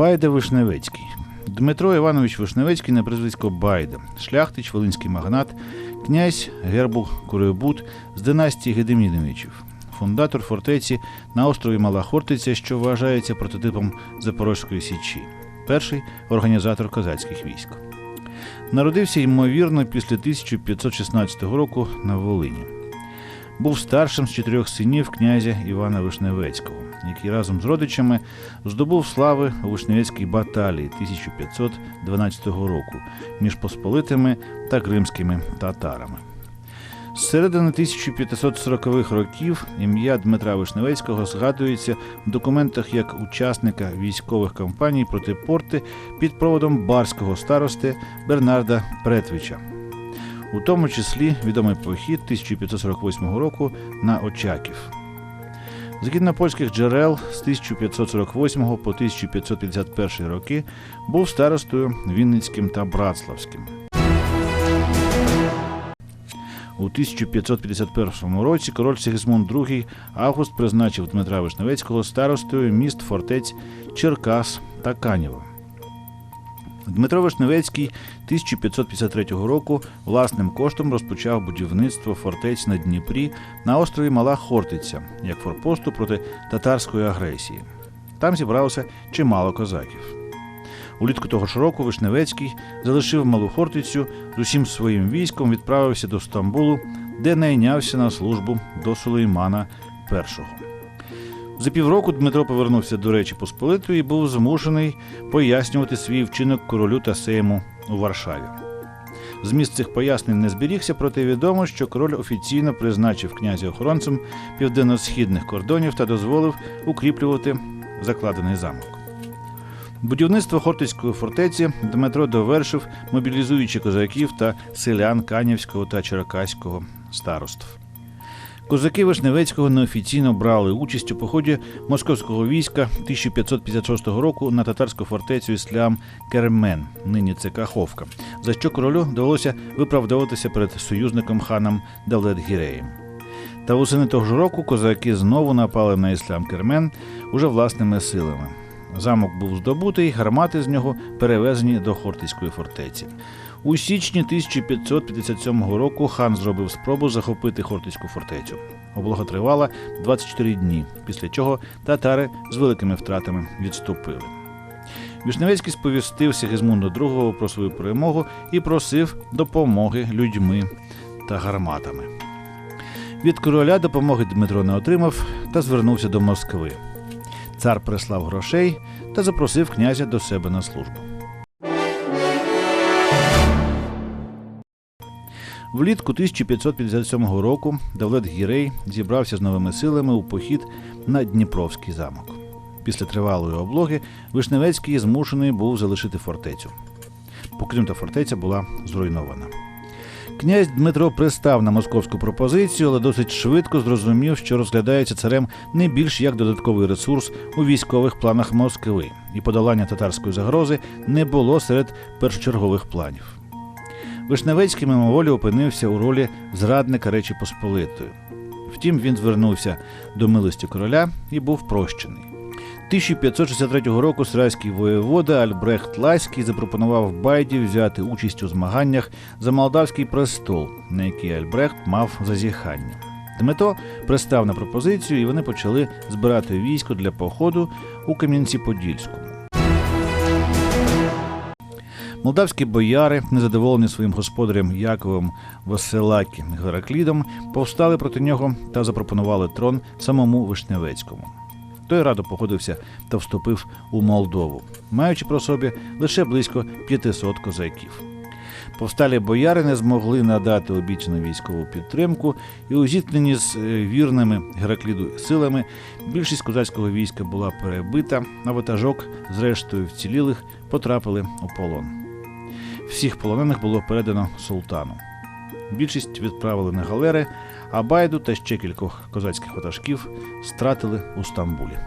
Байда Вишневецький. Дмитро Іванович Вишневецький на прізвисько Байда, шляхтич, волинський магнат, князь Гербул Курибут з династії Гедеміновичів, фундатор фортеці на острові Мала Хортиця, що вважається прототипом Запорозької Січі, перший організатор козацьких військ. Народився ймовірно після 1516 року на Волині. Був старшим з чотирьох синів князя Івана Вишневецького, який разом з родичами здобув слави у Вишневецькій баталії 1512 року між посполитими та кримськими татарами. З середини 1540-х років ім'я Дмитра Вишневецького згадується в документах як учасника військових кампаній проти порти під проводом барського старости Бернарда Претвича, у тому числі відомий похід 1548 року на Очаків. Згідно польських джерел, з 1548 по 1551 роки був старостою Вінницьким та Братславським. У 1551 році король Сігізмунд II Август призначив Дмитра Вишневецького старостою міст фортець Черкас та Канєва. Дмитро Вишневецький 1553 року власним коштом розпочав будівництво фортець на Дніпрі на острові Мала Хортиця як форпосту проти татарської агресії. Там зібралося чимало козаків. Улітку того ж року Вишневецький залишив Малу Хортицю з усім своїм військом, відправився до Стамбулу, де найнявся на службу до Сулеймана І. За півроку Дмитро повернувся до Речі Посполитої і був змушений пояснювати свій вчинок королю та сейму у Варшаві. Зміст цих пояснень не зберігся, проте відомо, що король офіційно призначив князя охоронцем південно-східних кордонів та дозволив укріплювати закладений замок. Будівництво Хортицької фортеці Дмитро довершив, мобілізуючи козаків та селян Канівського та Черкаського староств. Козаки Вишневецького неофіційно брали участь у поході московського війська 1556 року на татарську фортецю Іслям Кермен, нині це Каховка, за що королю довелося виправдовуватися перед союзником ханом Давлет-Гіреєм. Та восени того ж року козаки знову напали на Іслям Кермен уже власними силами. Замок був здобутий, гармати з нього перевезені до Хортицької фортеці. У січні 1557 року хан зробив спробу захопити Хортицьку фортецю. Облога тривала 24 дні, після чого татари з великими втратами відступили. Вішневецький сповістив Сигизмунду II про свою перемогу і просив допомоги людьми та гарматами. Від короля допомоги Дмитро не отримав та звернувся до Москви. Цар прислав грошей та запросив князя до себе на службу. Влітку 1557 року Давлет Гірей зібрався з новими силами у похід на Дніпровський замок. Після тривалої облоги Вишневецький змушений був залишити фортецю. Покинута фортеця була зруйнована. Князь Дмитро пристав на московську пропозицію, але досить швидко зрозумів, що розглядається царем не більш як додатковий ресурс у військових планах Москви, і подолання татарської загрози не було серед першочергових планів. Вишневецький мимоволі опинився у ролі зрадника Речі Посполитої. Втім, він звернувся до милості короля і був прощений. 1563 року срайський воєвода Альбрехт Ласький запропонував Байді взяти участь у змаганнях за молдавський престол, на який Альбрехт мав зазіхання. Дмитро пристав на пропозицію, і вони почали збирати військо для походу у Кам'янці-Подільському. Молдавські бояри, незадоволені своїм господарем Яковом Василакі Гераклідом, повстали проти нього та запропонували трон самому Вишневецькому. Той радо погодився та вступив у Молдову, маючи про собі лише близько 500 козаків. Повсталі бояри не змогли надати обіцяну військову підтримку, і у зіткненні з е, вірними Геракліду силами більшість козацького війська була перебита, а ватажок, зрештою вцілілих, потрапили у полон. Всіх полонених було передано султану. Більшість відправили на галери, а Байду та ще кількох козацьких ватажків стратили у Стамбулі.